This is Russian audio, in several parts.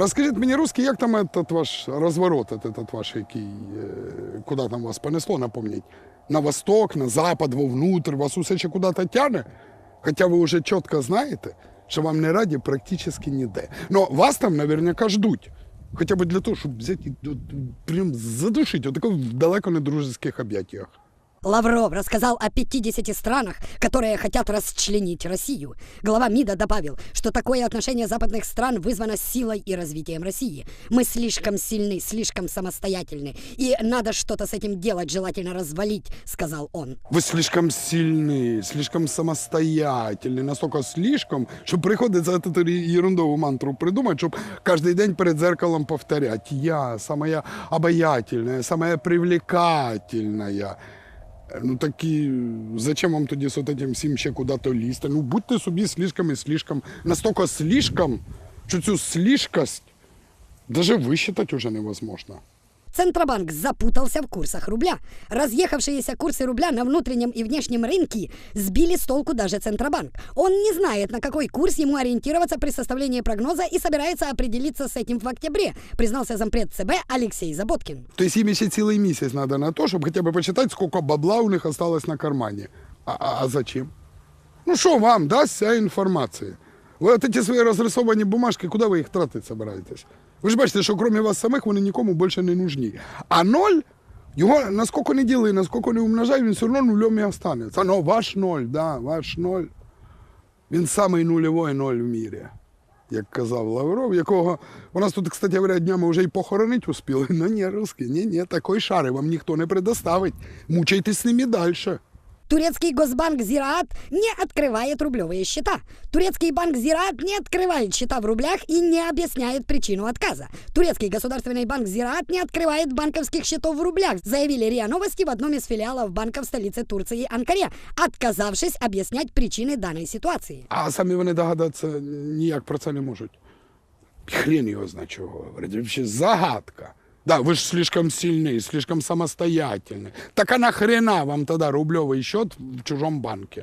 розкажіть мені, русский, як там этот ваш розворот, этот ваш, який, е, куди там вас понесло, напомніть? На восток, на запад, вовнутрь, вас усе ще куди-то тягне? Хоча ви вже чітко знаєте, що вам не раді практично ніде. Но вас там наверняка ждуть. Хоча б для того, щоб взяти прям задушити, отако в далеко не дружеських об'яттях. Лавров рассказал о 50 странах, которые хотят расчленить Россию. Глава МИДа добавил, что такое отношение западных стран вызвано силой и развитием России. Мы слишком сильны, слишком самостоятельны, и надо что-то с этим делать, желательно развалить, сказал он. Ви слишком сильні, слишком самостоятельні, настільки слишком, що приходиться эту ерундову мантру придумати, щоб кожен день перед зеркалом повторяти. Я самая обаятельная, самая привлекательная. Ну так і зачем вам тоді з этим всім ще куди-то лізти? Ну будьте собі слишком і слишком, настільки слишком, що цю слишкость даже висчитати вже невозможно. Центробанк запутался в курсах рубля. Разъехавшиеся курсы рубля на внутреннем и внешнем рынке сбили с толку даже Центробанк. Он не знает, на какой курс ему ориентироваться при составлении прогноза и собирается определиться с этим в октябре, признался зампред ЦБ Алексей Заботкин. Тобто їм ще цілий місяць треба на то, щоб хоча б почитати, скільки бабла у них осталось на кармані. А, а, а зачем? Ну що вам дасть ця інформація? Ви от ці свої розрисовані бумажки, куди ви їх тратити собираєтесь? Ви ж бачите, що крім вас самих вони нікому більше не нужні. А ноль, його наскільки не діли, наскільки не умножай, він все одно нульом і останеться. Ну, ваш ноль, да, ваш ноль. Він самий нульовий ноль в мірі, як казав Лавров, якого у нас тут, кстати говоря, днями вже й похоронить успіли. Ну ні, русський, ні, ні, такої шари вам ніхто не предоставить. Мучайтесь з ними далі. Турецкий госбанк Зираат не открывает рублевые счета. Турецкий банк Зираат не открывает счета в рублях и не объясняет причину отказа. Турецкий государственный банк Зираат не открывает банковских счетов в рублях, заявили РИА Новости в одном из филиалов банка в столице Турции Анкаре, отказавшись объяснять причины данной ситуации. А самі вони догадатися ніяк про це не можуть. Хрен його знає, чого говорить. Взагалі загадка. Да, ви ж слишком сильні, слишком самостоятельні. Так а нахрена вам тоді рубльовий счет в чужому банку?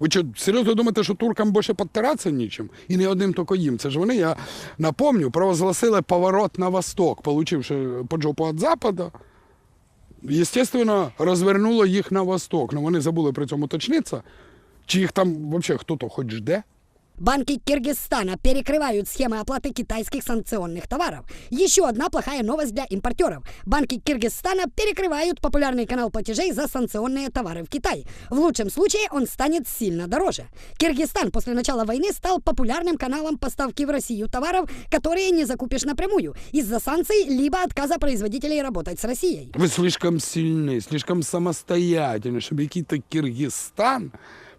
Ви що, серйозно думаєте, що туркам більше підтиратися нічим? І не одним тільки їм. Це ж вони, я напомню, провозгласили поворот на восток, получивши по жопу від Запада. Естественно, розвернуло їх на восток. Ну вони забули при цьому уточнитися, чи їх там взагалі хто-то хоч жде. Банки Киргизстана перекрывают схемы оплаты китайских санкционных товаров. Еще одна плохая новость для импортеров. Банки Киргизстана перекрывают популярный канал платежей за санкционные товары в Китай. В лучшем случае он станет сильно дороже. Киргизстан после начала войны стал популярным каналом поставки в Россию товаров, которые не закупишь напрямую из-за санкций либо отказа производителей работать с Россией. Ви слишком сильні, слишком самостоятельні, щоб який-то Киргизстан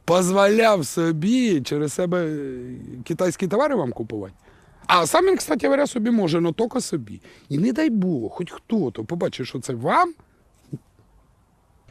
дозволяв собі через себе е, китайські товари вам купувати. А сам він, кстати говоря, собі може, але тільки собі. І не дай Бог, хоч хто-то побачить, що це вам,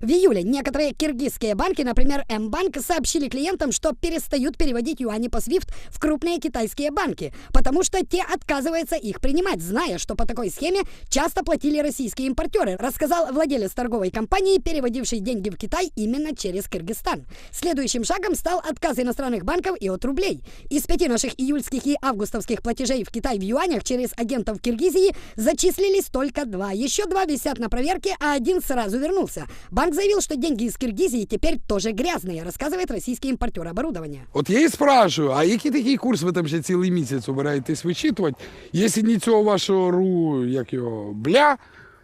В июле некоторые киргизские банки, например, М-банк, сообщили клиентам, что перестают переводить юани по SWIFT в крупные китайские банки, потому что те отказываются их принимать, зная, что по такой схеме часто платили российские импортеры, рассказал владелец торговой компании, переводивший деньги в Китай именно через Кыргызстан. Следующим шагом стал отказ иностранных банков и от рублей. Из пяти наших июльских и августовских платежей в Китай в юанях через агентов Киргизии зачислились только два. Еще два висят на проверке, а один сразу вернулся. Банк заявил, что деньги из Киргизии теперь тоже грязные, рассказывает российский импортер оборудования. От я і спрашиваю, а який такий курс ви там ще цілий місяць збираєтесь вичитувати, якщо ні цього вашого ру, як його, бля,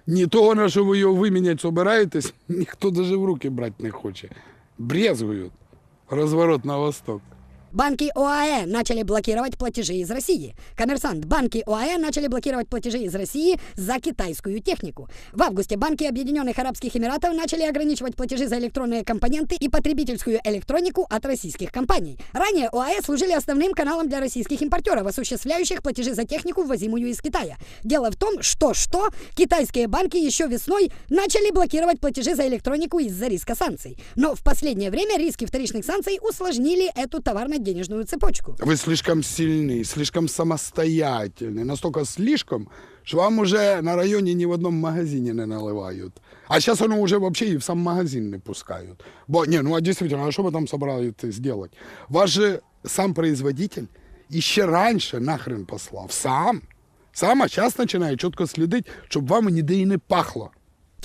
ні того, на що ви його виміняти збираєтесь, ніхто навіть в руки брати не хоче. Брезгують. Розворот на восток. Банки ОАЭ начали блокировать платежи из России. Коммерсант. Банки ОАЭ начали блокировать платежи из России за китайскую технику. В августе банки Объединенных Арабских Эмиратов начали ограничивать платежи за электронные компоненты и потребительскую электронику от российских компаний. Ранее ОАЭ служили основным каналом для российских импортеров, осуществляющих платежи за технику, ввозимую из Китая. Дело в том, что-что китайские банки еще весной начали блокировать платежи за электронику из-за риска санкций. Но в последнее время риски вторичных санкций усложнили эту товарно-денежную цепочку. Ви слишком сильні, слишком самостоятельні, настільки слишком, що вам уже на районі ні в одному магазині не наливають. А зараз воно вже взагалі і в сам магазин не пускають. Бо, ні, ну а дійсно, а що ви там собираєтесь зробити? Ваш же сам производитель іще раніше нахрен послав, сам. Саме зараз починає чітко слідити, щоб вам ніде і не пахло.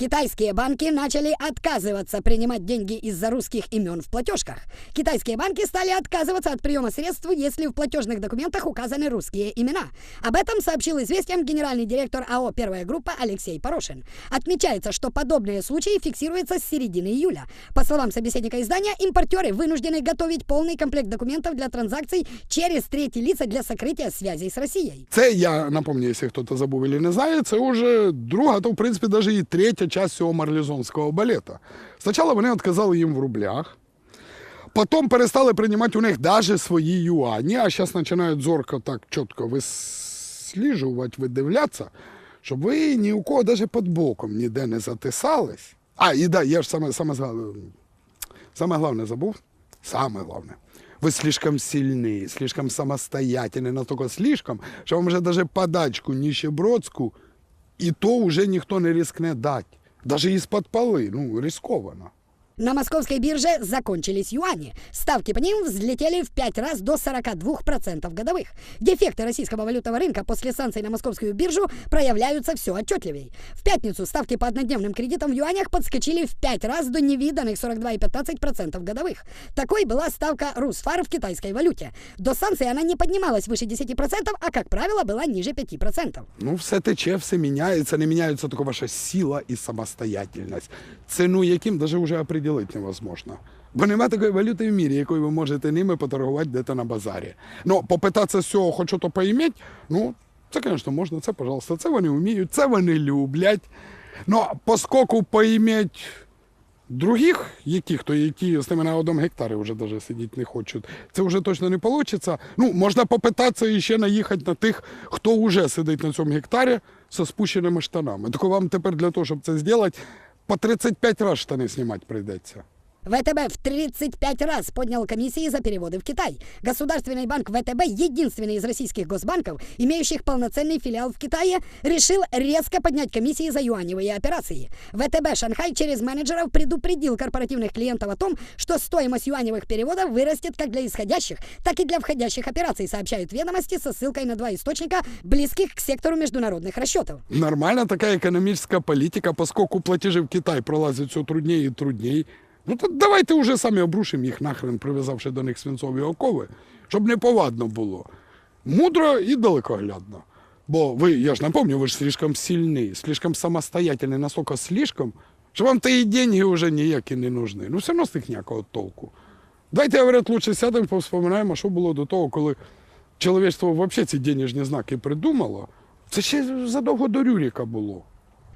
Китайские банки начали отказываться принимать деньги из-за русских имен в платежках. Китайские банки стали отказываться от приема средств, если в платежных документах указаны русские имена. Об этом сообщил известиям генеральный директор АО «Первая группа» Алексей Порошин. Отмечается, что подобные случаи фиксируются с середины июля. По словам собеседника издания, импортеры вынуждены готовить полный комплект документов для транзакций через третьи лица для сокрытия связей с Россией. Це я напомню, якщо хтось забув і не знає, це вже друга, то в принципі навіть і третя часть цього марлезонського балета. Спочатку вони відказали їм в рублях, потім перестали приймати у них навіть свої юані, а зараз починають зорко так чітко висліджувати, видивлятися, щоб ви ні у кого навіть під боком ніде не затисались. А, і да, я ж саме, саме, згадав- саме головне забув. Саме головне. Вы слишком сильны, слишком самостоятельны, настолько слишком, що вам вже даже подачку нищебродську, і то уже ніхто не рискне дати. Даже із-под поли, ну, рисковано. На московской бирже закончились юани. Ставки по ним взлетели в 5 раз до 42% годовых. Дефекты российского валютного рынка после санкций на московскую биржу проявляются все отчетливей. В пятницу ставки по однодневным кредитам в юанях подскочили в 5 раз до невиданных 42,15% годовых. Такой была ставка Русфар в китайской валюте. До санкций она не поднималась выше 10%, а, как правило, была ниже 5%. Ну, все тече, все міняється, не міняється така ваша сила і самостоятельність, ціну яким даже вже определити невозможно. Бо нема такої валюти в мірі, якою ви можете ними поторгувати десь на базарі. Ну, попитатися з цього хоч то поіметь, ну, це, звісно, можна, це, пожалуйста, це вони вміють, це вони люблять. Ну, поскольку поіметь других, яких то які з ними на одному гектарі вже даже сидіти не хочуть, це вже точно не вийде. Ну, можна попитатися і ще наїхати на тих, хто вже сидить на цьому гектарі зі спущеними штанами. Тільки вам тепер для того, щоб це зробити, по 35 разів штани знімати прийдеться. ВТБ в 35 раз поднял комиссии за переводы в Китай. Государственный банк ВТБ, единственный из российских госбанков, имеющих полноценный филиал в Китае, решил резко поднять комиссии за юаневые операции. ВТБ Шанхай через менеджеров предупредил корпоративных клиентов о том, что стоимость юаневых переводов вырастет как для исходящих, так и для входящих операций, сообщают ведомости со ссылкой на два источника, близких к сектору международных расчетов. Нормальна така економічна політика, поскольку платежі в Китай пролазять все трудніше і трудніше. Ну то давайте вже самі обрушимо їх нахрен, прив'язавши до них свинцові окови, щоб не повадно було. Мудро і далекоглядно. Бо ви, я ж напомню, ви ж слишком сильні, слишком самостоятельні, настільки слишком, що вам та і деньги вже ніякі не нужні. Ну все одно з них ніякого толку. Давайте, говорять, лучше сядемо, повспоминаємо, що було до того, коли чоловічство взагалі ці денежні знаки придумало. Це ще задовго до Рюріка було.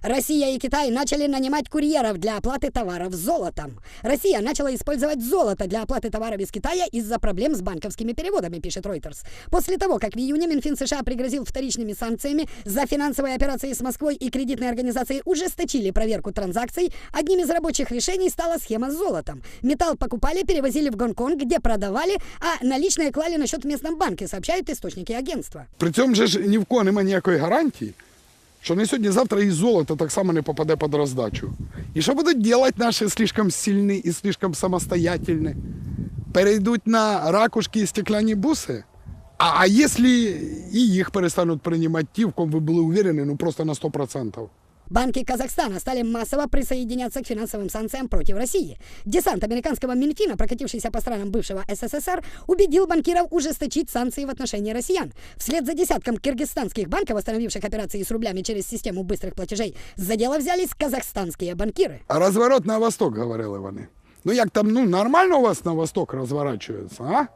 Россия и Китай начали нанимать курьеров для оплаты товаров золотом. Россия начала использовать золото для оплаты товаров из Китая из-за проблем с банковскими переводами, пишет Reuters. После того, как в июне Минфин США пригрозил вторичными санкциями за финансовые операции с Москвой и кредитные организации ужесточили проверку транзакций, одним из рабочих решений стала схема с золотом. Металл покупали, перевозили в Гонконг, где продавали, а наличные клали на счет в местном банке, сообщают источники агентства. При цьому же ж ні в кого немає ніякої гарантії, Що не сьогодні-завтра і золото так само не попаде під роздачу. І що будуть робити наші слишком сильні і слишком самостоятельні? Перейдуть на ракушки і стекляні буси? А, а якщо і їх перестануть приймати ті, в ком ви були уверені, ну просто на 100%? Банки Казахстана стали массово присоединяться к финансовым санкциям против России. Десант американского Минфина, прокатившийся по странам бывшего СССР, убедил банкиров ужесточить санкции в отношении россиян. Вслед за десятком киргизстанских банков, остановивших операции с рублями через систему быстрых платежей, за дело взялись казахстанские банкиры. А розворот на восток, говорили вони. Ну як там, ну нормально у вас на восток розворачується, а?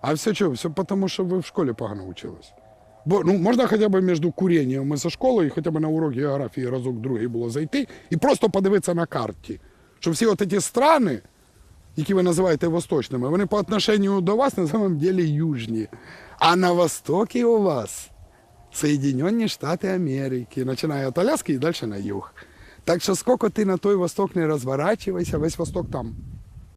А все що, все тому, що ви в школі погано учились. Бо ну, можна хоча б між курінням і за школою, хоча б на урок географії разок другий було зайти і просто подивитися на карті. Що всі от ці страни, які ви називаєте восточними, вони по отношенню до вас на самом деле южні. А на востокі у вас Соединені Штати Америки, починає від Аляски і далі на юг. Так що скільки ти на той восток не розворачивайся, весь восток там.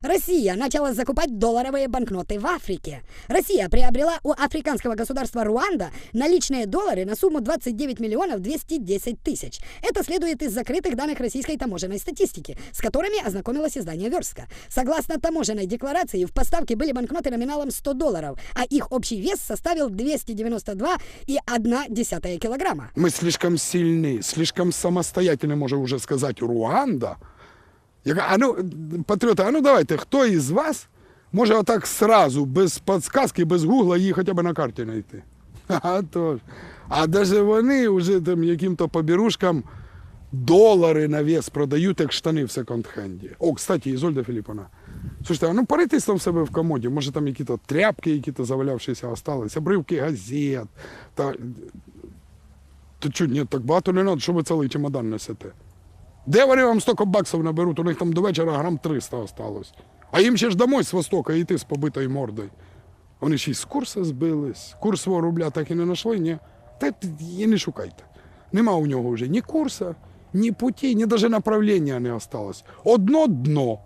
Россия начала закупать долларовые банкноты в Африке. Россия приобрела у африканского государства Руанда наличные доллары на сумму 29 миллионов 210 тысяч. Это следует из закрытых данных российской таможенной статистики, с которыми ознакомилось издание «Верстка». Согласно таможенной декларации, в поставке были банкноты номиналом 100 долларов, а их общий вес составил 292,1 килограмма. Мы слишком сильны, слишком самостоятельны, може уже сказати, Руанда. Яка, а ну, патріоти, а ну давайте, хто із вас може отак сразу, без подсказки, без гугла її хоча б на карті знайти? А то ж. А даже вони вже там яким-то побірушкам долари на вес продають, як штани в секонд-хенді. О, кстати, Ізольда Філіпповна, Слушайте, а ну поритись там в себе в комоді, може там якісь тряпки, які-то завалявшися остались, обривки газет. Та... Та що, ні, так багато не треба, що ви цілий чемодан несете. Де вони вам стільки баксів наберуть? У них там до вечора грам 300 осталось. А їм ще ж домой з Востока йти з побитою мордою. Вони ще й з курсу збились. Курс свого рубля так і не знайшли, ні. Та і не шукайте. Нема у нього вже ні курсу, ні путі, ні навіть направлення не осталось. Одно дно.